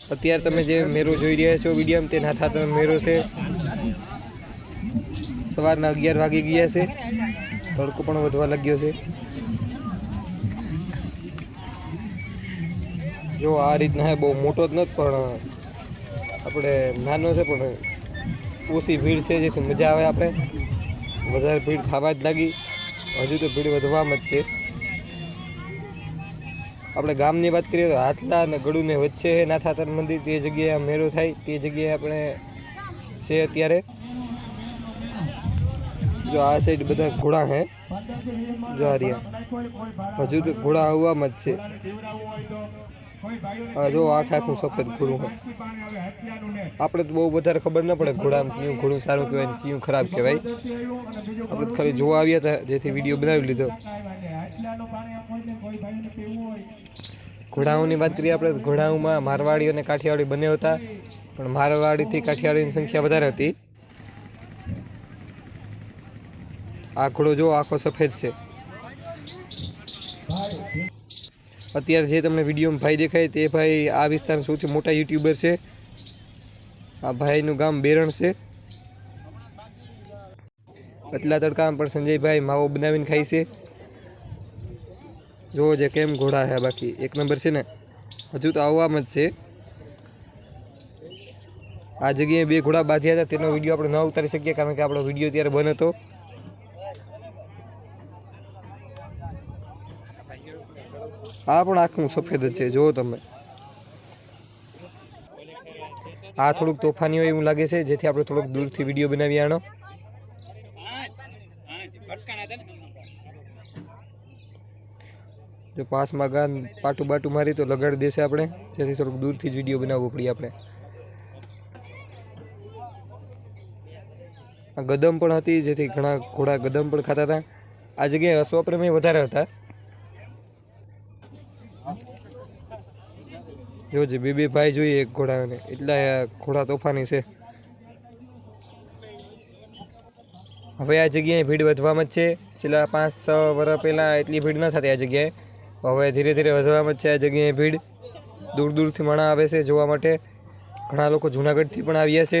અત્યારે તમે જે મેરો જોઈ રહ્યા છો વીડિયો તે નાથા મેરો છે. સવારના અગિયાર વાગી ગયા છે. તડકો પણ વધવા લાગ્યો છે. જો આ રીતના બહુ મોટો જ નથી, પણ આપણે નાનો છે, પણ ઓછી ભીડ છે, જેથી મજા આવે આપણે. વધારે ભીડ થવા જ લાગી. હજુ તો ભીડ વધવામાં જ છે. આપણે ગામની વાત કરીએ તો હાથલા અને ગળુને વચ્ચે નાથાતર મંદિર, તે જગ્યાએ મેળો થાય, તે જગ્યાએ આપણે છે અત્યારે. જો આ સાઈડ બધા ઘોડા હે. જો આ હજુ તો ઘોડા આવવામાં જ છે. જો આખે આખું સફેદ ઘોડું હોય. આપણે તો બહુ વધારે ખબર ન પડે ઘોડામાં કયું ઘોડું સારું કહેવાય ને કયું ખરાબ કહેવાય. આપણે ખાલી જોવા આવ્યા હતા, જેથી વીડિયો બનાવી લીધો. ઘોડાઓની વાત કરીએ આપણે ઘોડાઓમાં મારવાડી અને કાઠિયાવાડી બંને હતા, પણ મારવાડીથી કાઠિયાવાડીની સંખ્યા વધારે હતી. આ ઘોડો જો આખો સફેદ છે. અત્યારે જે તમને વિડીયોમાં ભાઈ દેખાય તે ભાઈ આ વિસ્તારના સૌથી મોટા યુટ્યુબર છે. આ ભાઈનું ગામ બેરણ છે. પતલા તડકામાં પણ સંજયભાઈ માવો બનાવીને ખાય છે. જોવો જે કેમ ઘોડા છે બાકી. એક નંબર છે ને, હજુ તો આવવામાં જ છે. આ જગ્યાએ બે ઘોડા બાંધ્યા હતા, તેનો વીડિયો આપણે ન ઉતારી શકીએ કારણ કે આપણો વીડિયો ત્યારે બંધ હતો. આ પણ આખું સફેદ જ છે, જુઓ તમે. આ થોડુંક તોફાની હોય એવું લાગે છે, જેથી આપણે થોડોક દૂરથી વીડિયો બનાવી આનો. જો પાસમાં ગાન પાટું બાટું મારી તો લગાડી દેશે આપણે, જેથી થોડુંક દૂરથી જ વીડિયો બનાવવો પડીએ આપણે. ગદમ પણ હતી, જેથી ઘણા ઘોડા ગદમ પણ ખાતા હતા. આ જગ્યાએ અશ્વપ્રેમી વધારે હતા. જોજે બે બે ભાઈ જોઈએ એક ઘોડાને. એટલા ઘોડા તોફાની છે. હવે આ જગ્યાએ ભીડ વધવામાં જ છે. છેલ્લા પાંચ, છ વર્ષ પહેલાં એટલી ભીડ ન થતી આ જગ્યાએ. હવે ધીરે ધીરે વધવામાં જ છે આ જગ્યાએ ભીડ. દૂર દૂરથી માણસ આવે છે જોવા માટે. ઘણા લોકો જુનાગઢથી પણ આવ્યા છે.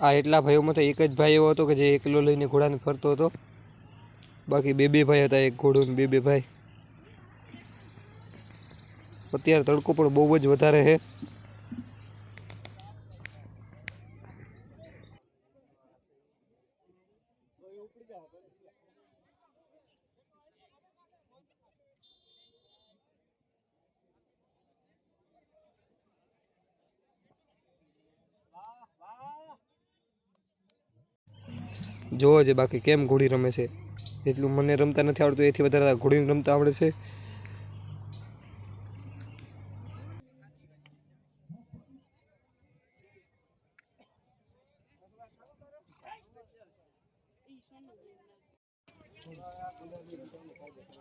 આ એટલા ભાઈઓમાં તો એક જ ભાઈ એવો હતો કે જે એકલો લઈને ઘોડાને ફરતો હતો. બાકી બે બે ભાઈ હતા, એક ઘોડો બે બે ભાઈ. અત્યારે તડકો પણ બહુ જ વધારે છે. જોવો છે, બાકી કેમ ઘોડી રમે છે? એટલું મને રમતા નથી આવડતું, એથી વધારે ઘોડીને રમતા આવડે છે.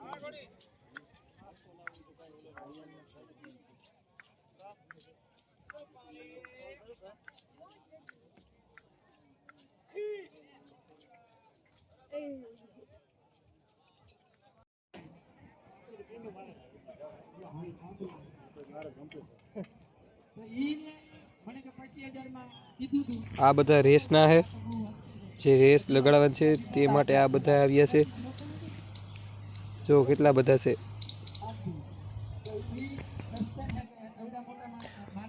આ બધા રેસના છે જે રેસ લગાડવા છે તે માટે આ બધા આવ્યા છે. જો કેટલા બધા છે.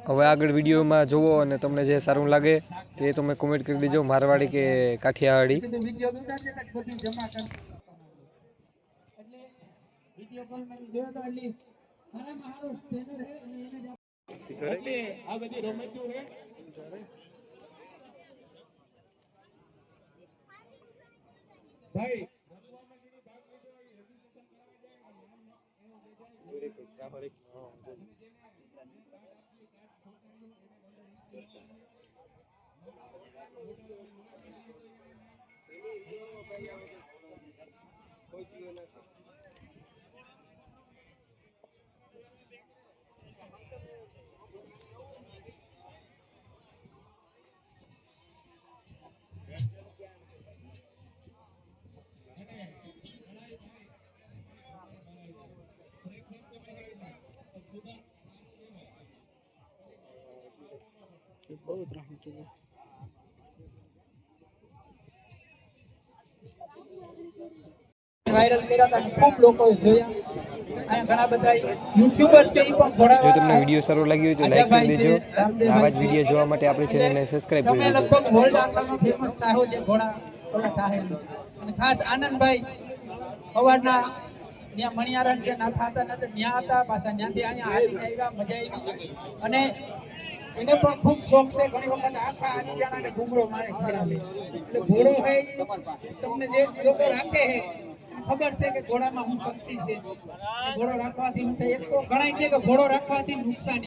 હવે આગળ વિડીયોમાં જુઓ અને તમને જે સારું લાગે તે તમે કોમેન્ટ કરી દેજો. મારવાડી કે કાઠિયાવાડી. મારામાં હારો સ્કેનર છે અને એને એટલે આ બધી રમતો છે ભાઈ વાયરલ કર્યા હતા ખૂબ લોકોએ જોયા. અહીંયા ઘણા બધા યુટ્યુબર છે એ પણ જો તમને વીડિયો સારો લાગ્યો તો લાઈક કરી દેજો. આવા જ વીડિયો જોવા માટે આપણી ચેનલને સબસ્ક્રાઈબ કરી દેજો. લગભગ વર્લ્ડ આટલામાં ફેમસ થાહો જે ઘોડા ઓલા અને ખાસ આનંદભાઈ અવારના ત્યાં મણિયારણ જે ના થતા નતા ત્યાં હતા પાછા ત્યાંથી અહીંયા આવ્યા મજા આવી. અને એને પણ ખૂબ શોખ છે. ઘણી વખત આખા હરિયાણાને ઘૂમરો મારે ખવડાવે. એટલે ઘોડો હે તમને જે લોકો રાખે હે ખબર છે કે ઘોડામાં હું શક્તિ છે. ઘોડો રાખવાથી હું એક તો ઘણા કે ઘોડો રાખવાથી નુકસાન